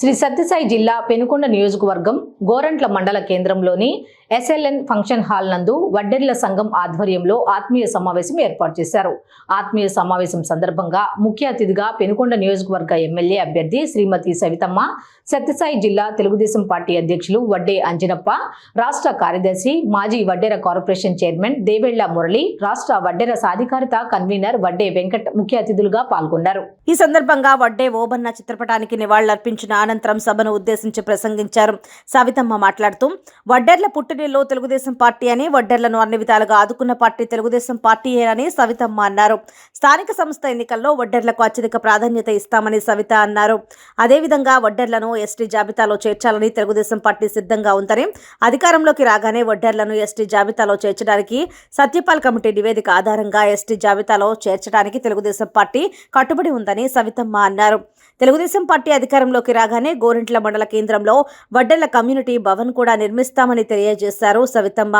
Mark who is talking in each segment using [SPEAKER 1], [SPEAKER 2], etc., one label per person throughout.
[SPEAKER 1] శ్రీ సత్యసాయి జిల్లా పెనుకొండ నియోజకవర్గం గోరంట్ల మండల కేంద్రంలోని ఎస్ఎల్ఎన్ ఫంక్షన్ హాల్ నందు వడ్డెర్ల సంఘం ఆధ్వర్యంలో ఆత్మీయ సమావేశం ఏర్పాటు చేశారు. ఆత్మీయ సమావేశం సందర్భంగా ముఖ్య అతిథిగా పెనుకొండ నియోజకవర్గ ఎమ్మెల్యే అభ్యర్థి శ్రీమతి సవితమ్మ సత్యసాయి జిల్లా తెలుగుదేశం పార్టీ అధ్యక్షులు వడ్డే అంజనప్ప రాష్ట్ర కార్యదర్శి మాజీ వడ్డెర కార్పొరేషన్ చైర్మన్ దేవెళ్ళ మురళి రాష్ట్ర వడ్డెర సాధికారిత కన్వీనర్ వడ్డే వెంకట్ ముఖ్య అతిథులుగా పాల్గొన్నారు.
[SPEAKER 2] ఈ సందర్భంగా వడ్డే ఓబన్న చిత్రపటానికి నివాళులర్పించిన అనంతరం సభను ఉద్దేశించి ప్రసంగించారు. సవితమ్మ మాట్లాడుతూ వడ్డెర్ల పుట్టినిల్లు తెలుగుదేశం పార్టీ అని వడ్డెర్లను అన్ని విధాలుగా ఆదుకున్న పార్టీ తెలుగుదేశం పార్టీయేనని సవితమ్మ అన్నారు. స్థానిక సంస్థ ఎన్నికల్లో వడ్డెర్లకు అత్యధిక ప్రాధాన్యత ఇస్తామని సవిత అన్నారు. అదేవిధంగా వడ్డెర్లను ఎస్టీ జాబితాలో చేర్చాలని తెలుగుదేశం పార్టీ సిద్ధంగా ఉందని అధికారంలోకి రాగానే వడ్డెర్లను ఎస్టీ జాబితాలో చేర్చడానికి సత్యపాల్ కమిటీ నివేదిక ఆధారంగా ఎస్టీ జాబితాలో చేర్చడానికి తెలుగుదేశం పార్టీ కట్టుబడి ఉందని సవితమ్మ అన్నారు. తెలుగుదేశం పార్టీ అధికారంలోకి రాగా రాగానే గోరింట్ల మండల కేంద్రంలో వడ్డల కమ్యూనిటీ భవన్ కూడా నిర్మిస్తామని తెలియజేశారు సవితమ్మ.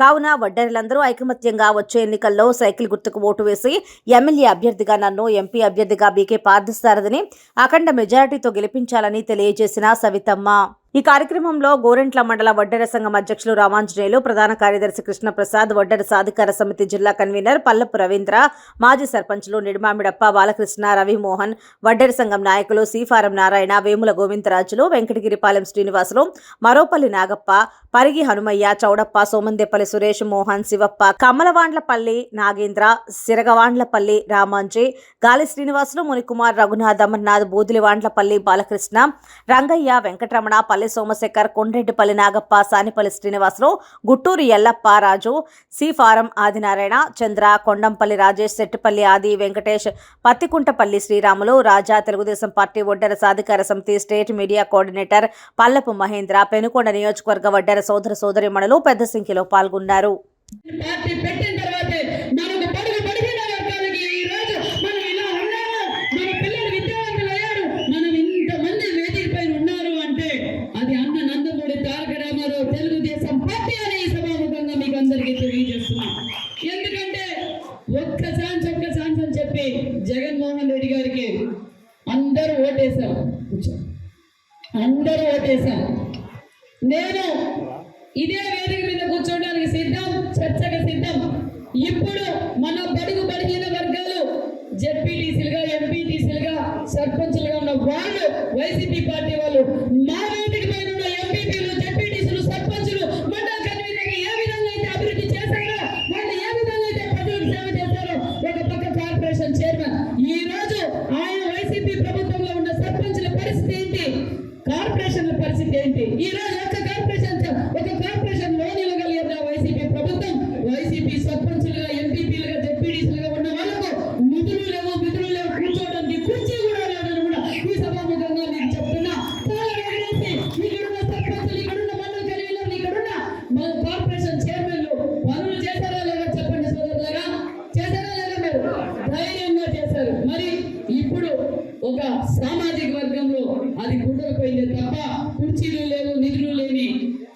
[SPEAKER 2] కావున వడ్డరిలందరూ ఐకమత్యంగా వచ్చే ఎన్నికల్లో సైకిల్ గుర్తుకు ఓటు వేసి ఎమ్మెల్యే అభ్యర్థిగా నన్ను ఎంపీ అభ్యర్థిగా బీకే పార్థసారథిని అఖండ మెజారిటీతో గెలిపించాలని తెలియజేసిన సవితమ్మ. ఈ కార్యక్రమంలో గోరెంట్ల మండల వడ్డెర సంఘం అధ్యక్షులు రామాంజనేయులు ప్రధాన కార్యదర్శి కృష్ణప్రసాద్ వడ్డెర సాధికార సమితి జిల్లా కన్వీనర్ పల్లపు రవీంద్ర మాజీ సర్పంచ్లు నిడిమామిడప్ప బాలకృష్ణ రవిమోహన్ వడ్డెర సంఘం నాయకులు సీఫారం నారాయణ వేముల గోవిందరాజులు వెంకటగిరిపాలెం శ్రీనివాసులు మరోపల్లి నాగప్ప పరిగి హనుమయ్య చౌడప్ప సోమందేపల్లి సురేష్ మోహన్ శివప్ప కమలవాండ్లపల్లి నాగేంద్ర సిరగవాండ్లపల్లి రామాంజీ గాలి శ్రీనివాసులు మునికుమార్ రఘునాథ్ అమర్నాథ్ బూదిలివాండ్లపల్లి బాలకృష్ణ రంగయ్య వెంకటరమణ పల్లె సోమశేఖర్ కొండ్రెడ్డిపల్లి నాగప్ప సానిపల్లి శ్రీనివాసులు గుట్టూరు ఎల్లప్ప రాజు సిఫారం ఆదినారాయణ చంద్ర కొండంపల్లి రాజేష్ శెట్టిపల్లి ఆది వెంకటేష్ పత్తికుంటపల్లి శ్రీరాములు రాజా తెలుగుదేశం పార్టీ ఒడ్డర సాధికార సమితి state media coordinator Pallapu Mahendra Penukonda నియోజకవర్గ వడ్డెర సోదర సోదరిమణులు పెద్ద సంఖ్యలో పాల్గొన్నారు.
[SPEAKER 3] పార్టీ పెట్టిన వైసీపీ సామాజిక వర్గంలో అది కుదరపోయింది తప్ప కుర్చీలు లేవు నిధులు లేని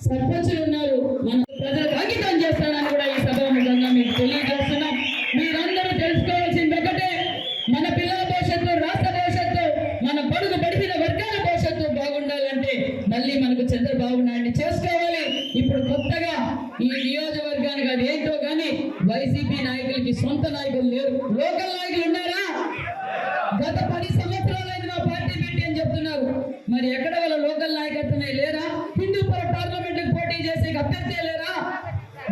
[SPEAKER 3] సర్పంచులు ఉన్నారు. మన ప్రజలకు అంకితం చేస్తానని కూడా ఈ సభాముఖంగా మీకు తెలియజేస్తున్నాం. మీరందరూ తెలుసుకోవాల్సింది ఒకటే మన పిల్లల భవిష్యత్తు రాష్ట్ర భవిష్యత్తు మన పడుగు బడిపిన వర్గాల భవిష్యత్తు బాగుండాలంటే మళ్ళీ మనకు చంద్రబాబు నాయుడిని చేసుకోవాలి. ఇప్పుడు కొత్తగా ఈ నియోజకవర్గానికి అది ఏంటో కానీ వైసీపీ నాయకులకి సొంత నాయకులు లేరు. లోకల్ నాయకులు ఉన్నారా? గత పది చెప్తున్నారు. మరి ఎక్కడ వాళ్ళ లోకల్ నాయకత్వమే లేరా? హిందూపుర పార్లమెంట్ పోటీ చేసే అభ్యర్థి లేరా?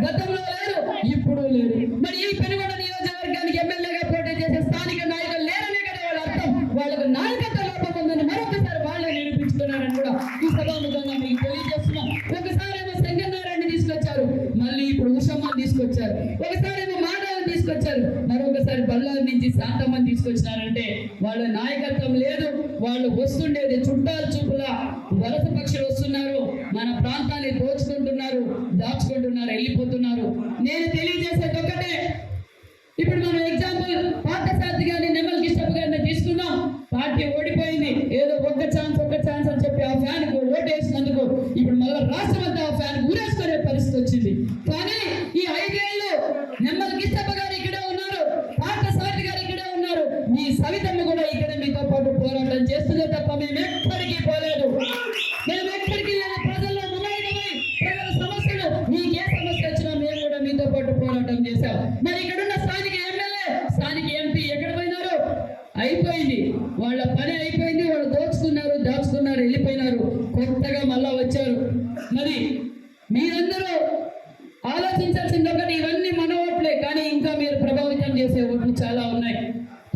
[SPEAKER 3] గతంలో లేరు ఇప్పుడు లేరు. మరి ఈ పెనుగొండ నియోజకవర్గానికి ఎమ్మెల్యేగా పోటీ చేసే స్థానిక నాయకులు లేరనే కదా వాళ్ళ అర్థం. వాళ్ళకు నాయకత్వ లోపం ఉందని మరొకసారి వాళ్ళే నిరూపించుకున్నారని కూడా ఈ సభాముఖంగా మీకు తెలియజేస్తున్నాం. ఒకసారి ఏమో సంగనారాయణ తీసుకొచ్చారు మళ్ళీ ఇప్పుడు ఉషమ్మని తీసుకొచ్చారు. ఒకసారి ఏమో మాధవని తీసుకొచ్చారు మరొకసారి బళ్ళారి నుంచి శాంతమ్మని తీసుకొచ్చినారంటే వాళ్ళ నాయకత్వం లేదు. వాళ్ళు వస్తుండేది చుట్టాలు చూపులా.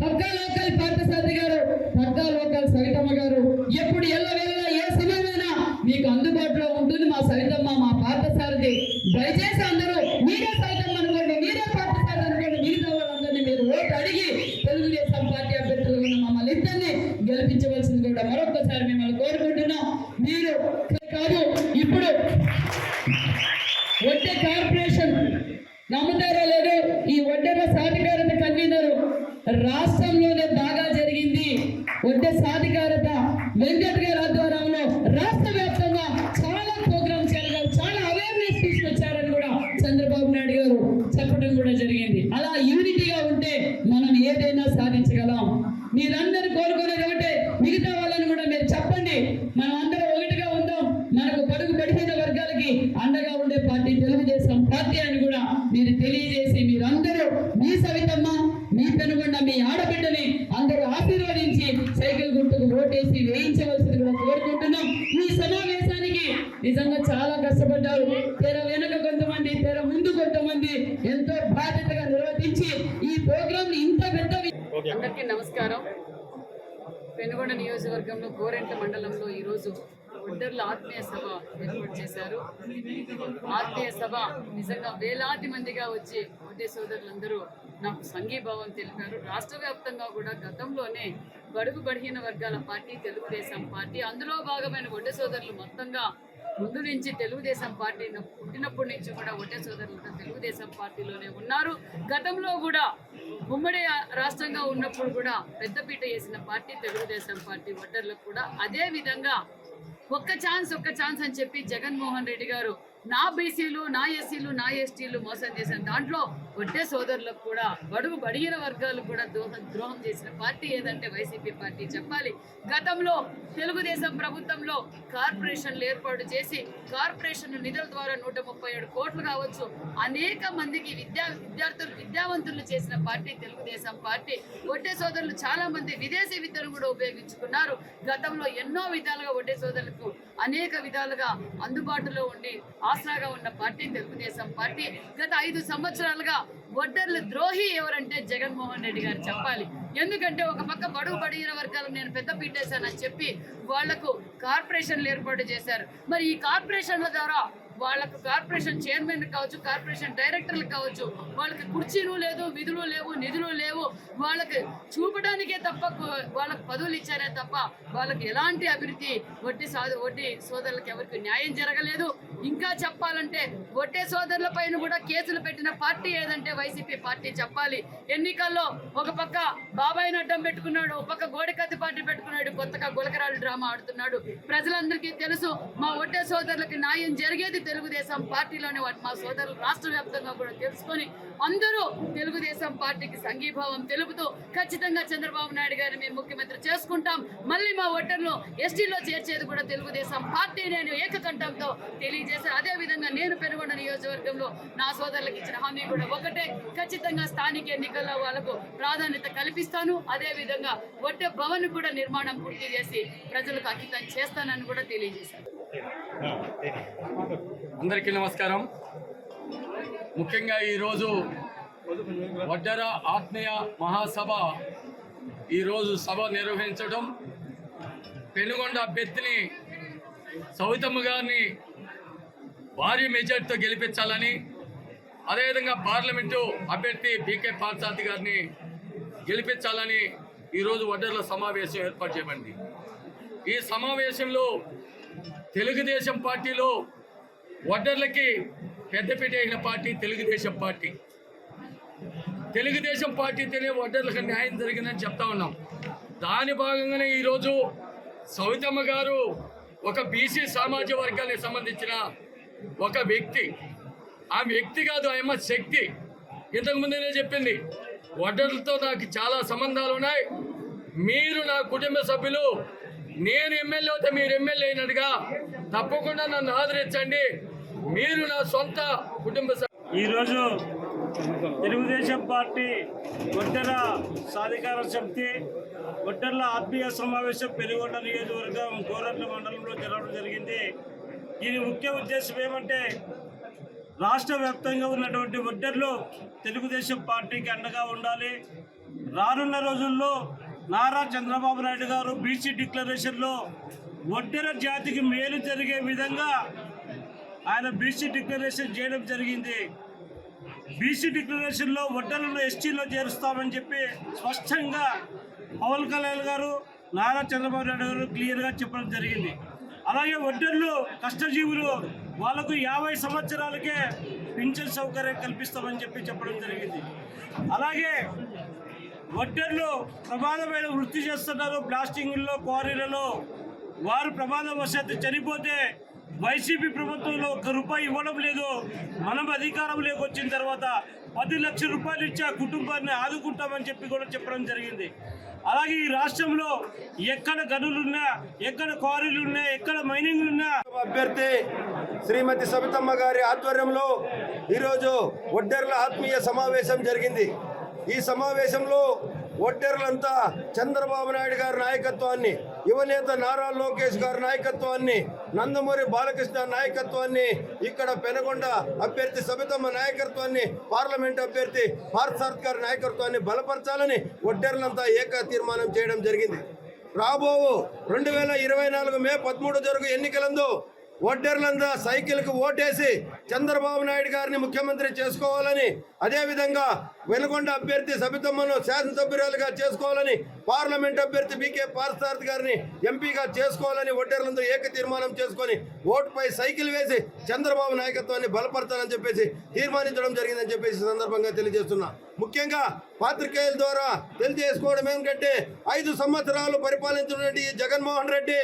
[SPEAKER 4] చాలా తెర ముందు కొంతమంది ఎంతో బాధ్యతగా నిర్వర్తించి ఈ ప్రోగ్రామ్ ఇంత పెద్ద
[SPEAKER 3] అందరికీ నమస్కారం. పెనుగొండ నియోజకవర్గంలో గోరెంట్ల మండలంలో ఈరోజు ఒడ్డర్ల ఆత్మీయ సభ ఏర్పాటు చేశారు. ఆత్మీయ సభ నిజంగా వేలాది మందిగా వచ్చి ఒడ్డే సోదరులందరూ నాకు సంఘీభావం తెలిపారు. రాష్ట్ర వ్యాప్తంగా కూడా గతంలోనే బడుగు బడిహీన వర్గాల పార్టీ తెలుగుదేశం పార్టీ అందులో భాగమైన ఒడ్డే సోదరులు మొత్తంగా ముందు నుంచి తెలుగుదేశం పార్టీ పుట్టినప్పటి నుంచి కూడా ఒడ్డే సోదరులతో తెలుగుదేశం పార్టీలోనే ఉన్నారు. గతంలో కూడా ఉమ్మడి రాష్ట్రంగా ఉన్నప్పుడు కూడా పెద్దపీట వేసిన పార్టీ తెలుగుదేశం పార్టీ ఓటర్లకు కూడా అదే విధంగా ఒక్క ఛాన్స్ ఒక్క ఛాన్స్ అని చెప్పి జగన్మోహన్ రెడ్డి గారు నా బీసీలు నా ఎస్సీలు నా ఎస్టీలు మోసం చేసిన దాంట్లో వడ్డే సోదరులకు కూడా బడుగు బడిగిన వర్గాలు కూడా దోహ ద్రోహం చేసిన పార్టీ ఏదంటే వైసీపీ పార్టీ చెప్పాలి. గతంలో తెలుగుదేశం ప్రభుత్వంలో కార్పొరేషన్లు ఏర్పాటు చేసి కార్పొరేషన్ నిధుల ద్వారా నూట ముప్పై ఏడు కోట్లు కావచ్చు అనేక మందికి విద్యా విద్యార్థులు విద్యావంతులు చేసిన పార్టీ తెలుగుదేశం పార్టీ. వడ్డే సోదరులు చాలా మంది విదేశీ విద్యను కూడా ఉపయోగించుకున్నారు. గతంలో ఎన్నో విధాలుగా వడ్డే సోదరులకు అనేక విధాలుగా అందుబాటులో ఉండి ఆసరాగా ఉన్న పార్టీ తెలుగుదేశం పార్టీ గత ఐదు సంవత్సరాలుగా ఒడ్డర్లు ద్రోహి ఎవరంటే జగన్మోహన్ రెడ్డి గారు చెప్పాలి. ఎందుకంటే ఒక పక్క బడుగు బడిగిన వర్గాలు నేను పెద్ద పీటేశానని చెప్పి వాళ్ళకు కార్పొరేషన్లు ఏర్పాటు చేశారు. మరి ఈ కార్పొరేషన్ల ద్వారా వాళ్ళకు కార్పొరేషన్ చైర్మన్ కావచ్చు కార్పొరేషన్ డైరెక్టర్లు కావచ్చు వాళ్ళకి కుర్చీలు లేదు విధులు లేవు నిధులు లేవు. వాళ్ళకి చూపడానికే తప్ప వాళ్ళకి పదవులు ఇచ్చారే తప్ప వాళ్ళకి ఎలాంటి అభివృద్ధి వడ్డీ సాధు వడ్డీ సోదరులకు ఎవరికి న్యాయం జరగలేదు. ఇంకా చెప్పాలంటే వడ్డే సోదరుల పైన కూడా కేసులు పెట్టిన పార్టీ ఏదంటే వైసీపీ పార్టీ చెప్పాలి. ఎన్నికల్లో ఒక పక్క బాబాయ్ అడ్డం పెట్టుకున్నాడు ఒక పక్క గోడకత్తి పార్టీ పెట్టుకున్నాడు కొత్తగా గులకరాలు డ్రామా ఆడుతున్నాడు. ప్రజలందరికీ తెలుసు మా ఒడ్డే సోదరులకు న్యాయం జరిగేది తెలుగుదేశం పార్టీలోనే వాటి మా సోదరులు రాష్ట్ర వ్యాప్తంగా కూడా తెలుసుకొని అందరూ తెలుగుదేశం పార్టీకి సంఘీభావం తెలుపుతూ ఖచ్చితంగా చంద్రబాబు నాయుడు గారిని మేము ముఖ్యమంత్రి చేసుకుంటాం. మళ్ళీ మా ఓటర్లు ఎస్టీలో చేర్చేది కూడా తెలుగుదేశం పార్టీ నేను ఏకకంఠంతో తెలియజేశాను అదేవిధంగా నేను పెనుగొండ నియోజకవర్గంలో నా సోదరులకు ఇచ్చిన హామీ కూడా ఒకటే. ఖచ్చితంగా స్థానిక ఎన్నికల్లో వాళ్ళకు ప్రాధాన్యత కల్పిస్తాను. అదేవిధంగా ఒట్టే భవన్ కూడా నిర్మాణం పూర్తి చేసి ప్రజలకు అంకితం చేస్తానని కూడా తెలియజేశారు.
[SPEAKER 5] అందరికీ నమస్కారం. ముఖ్యంగా ఈరోజు వడ్డర ఆత్మీయ మహాసభ ఈరోజు సభ నిర్వహించడం. పెనుగొండ అభ్యర్థిని సవితమ్మ గారిని భారీ మెజార్టీతో గెలిపించాలని అదేవిధంగా పార్లమెంటు అభ్యర్థి బీకే పాల్సాతి గారిని గెలిపించాలని ఈరోజు వడ్డర్ల సమావేశం ఏర్పాటు చేయబడింది. ఈ సమావేశంలో తెలుగుదేశం పార్టీలో వడ్డర్లకి పెద్దపీట అయిన పార్టీ తెలుగుదేశం పార్టీ. తెలుగుదేశం పార్టీతోనే వడ్డర్లకు న్యాయం జరిగిందని చెప్తా ఉన్నాం. దాని భాగంగానే ఈరోజు సవితమ్మ గారు ఒక బీసీ సామాజిక వర్గానికి సంబంధించిన ఒక వ్యక్తి. ఆ వ్యక్తి కాదు ఆయమ్మ శక్తి. ఇంతకుముందునే చెప్పింది వడ్డర్లతో నాకు చాలా సంబంధాలు ఉన్నాయి. మీరు నా కుటుంబ సభ్యులు నేను ఎమ్మెల్యే అయితే మీరు ఎమ్మెల్యే అయినట్టుగా తప్పకుండా నన్ను ఆదరించండి మీరు నా సొంత కుటుంబ సభ్యులు.
[SPEAKER 6] ఈరోజు తెలుగుదేశం పార్టీ ఒడ్డెర సాధికార శక్తి ఒడ్డెర్ల ఆత్మీయ సమావేశం పెనుగొండ నియోజకవర్గం గోరట్ల మండలంలో జరగడం జరిగింది దీని ముఖ్య ఉద్దేశం ఏమంటే రాష్ట్ర వ్యాప్తంగా ఉన్నటువంటి ఒడ్డెర్లు తెలుగుదేశం పార్టీకి అండగా ఉండాలి రానున్న రోజుల్లో నారా చంద్రబాబు నాయుడు గారు బీసీ డిక్లరేషన్లో ఒడ్డెర జాతికి మేలు జరిగే విధంగా ఆయన బీసీ డిక్లరేషన్ చేయడం జరిగింది. బీసీ డిక్లరేషన్లో వడ్డలను ఎస్టీలో చేరుస్తామని చెప్పి స్పష్టంగా పవన్ కళ్యాణ్ గారు నారా చంద్రబాబు నాయుడు గారు క్లియర్గా చెప్పడం జరిగింది. అలాగే వడ్డర్లు కష్టజీవులు వాళ్ళకు యాభై సంవత్సరాలకే పింఛన్ సౌకర్యం కల్పిస్తామని చెప్పి చెప్పడం జరిగింది. అలాగే వడ్డర్లు ప్రమాదమైన వృత్తి చేస్తున్నారు బ్లాస్టింగ్లో క్వారీలలో. వారు ప్రమాదవశాత్తు చనిపోతే వైసీపీ ప్రభుత్వంలో ఒక్క రూపాయి ఇవ్వడం లేదు. మనం అధికారంలోకి వచ్చిన తర్వాత పది లక్షల రూపాయలు ఇచ్చి ఆ కుటుంబాన్ని ఆదుకుంటామని చెప్పి కూడా చెప్పడం జరిగింది. అలాగే ఈ రాష్ట్రంలో ఎక్కడ గనులున్నా ఎక్కడ క్వారీలున్నా ఎక్కడ మైనింగ్లున్నా
[SPEAKER 7] అభ్యర్థి శ్రీమతి సబితమ్మ గారి ఆధ్వర్యంలో ఈరోజు ఒడ్డెర్ల ఆత్మీయ సమావేశం జరిగింది. ఈ సమావేశంలో ఒడ్డెర్లంతా చంద్రబాబు నాయుడు గారి నాయకత్వాన్ని యువనేత నారా లోకేష్ గారి నాయకత్వాన్ని నందమూరి బాలకృష్ణ నాయకత్వాన్ని ఇక్కడ పెనగొండ అభ్యర్థి సబితమ్మ నాయకత్వాన్ని పార్లమెంట్ అభ్యర్థి పార్థసారథ్ గారి నాయకత్వాన్ని బలపరచాలని ఒడ్డెర్లంతా ఏక తీర్మానం చేయడం జరిగింది. రాబో రెండు వేల ఇరవై నాలుగు మే పదమూడు జరుగు ఎన్నికలందు ఒడ్డెర్లంతా సైకిల్కు ఓటేసి చంద్రబాబు నాయుడు గారిని ముఖ్యమంత్రి చేసుకోవాలని అదేవిధంగా వెనుకొండ అభ్యర్థి సబితమ్మను శాసనసభ్యురాలుగా చేసుకోవాలని పార్లమెంట్ అభ్యర్థి బీకే పార్థసారథి గారిని ఎంపీగా చేసుకోవాలని ఓటర్లందరూ ఏక తీర్మానం చేసుకొని ఓటుపై సైకిల్ వేసి చంద్రబాబు నాయకత్వాన్ని బలపరచాలని చెప్పేసి తీర్మానించడం జరిగిందని చెప్పేసి సందర్భంగా తెలియజేస్తున్నా. ముఖ్యంగా పాత్రికేయుల ద్వారా తెలియజేసుకోవడం ఏంటంటే ఐదు సంవత్సరాలు పరిపాలించినటువంటి ఈ జగన్మోహన్ రెడ్డి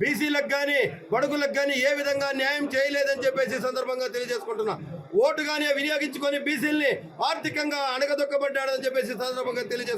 [SPEAKER 7] బీసీలకు కానీ బడుగులకు కానీ ఏ విధంగా న్యాయం చేయలేదని చెప్పేసి సందర్భంగా తెలియజేసుకుంటున్నా. ఓటు కానీ వినియోగించుకొని బీసీల్ని ఆర్థికంగా అణగదొక్కబడ్డాడని చెప్పేసి సందర్భంగా తెలియజేస్తారు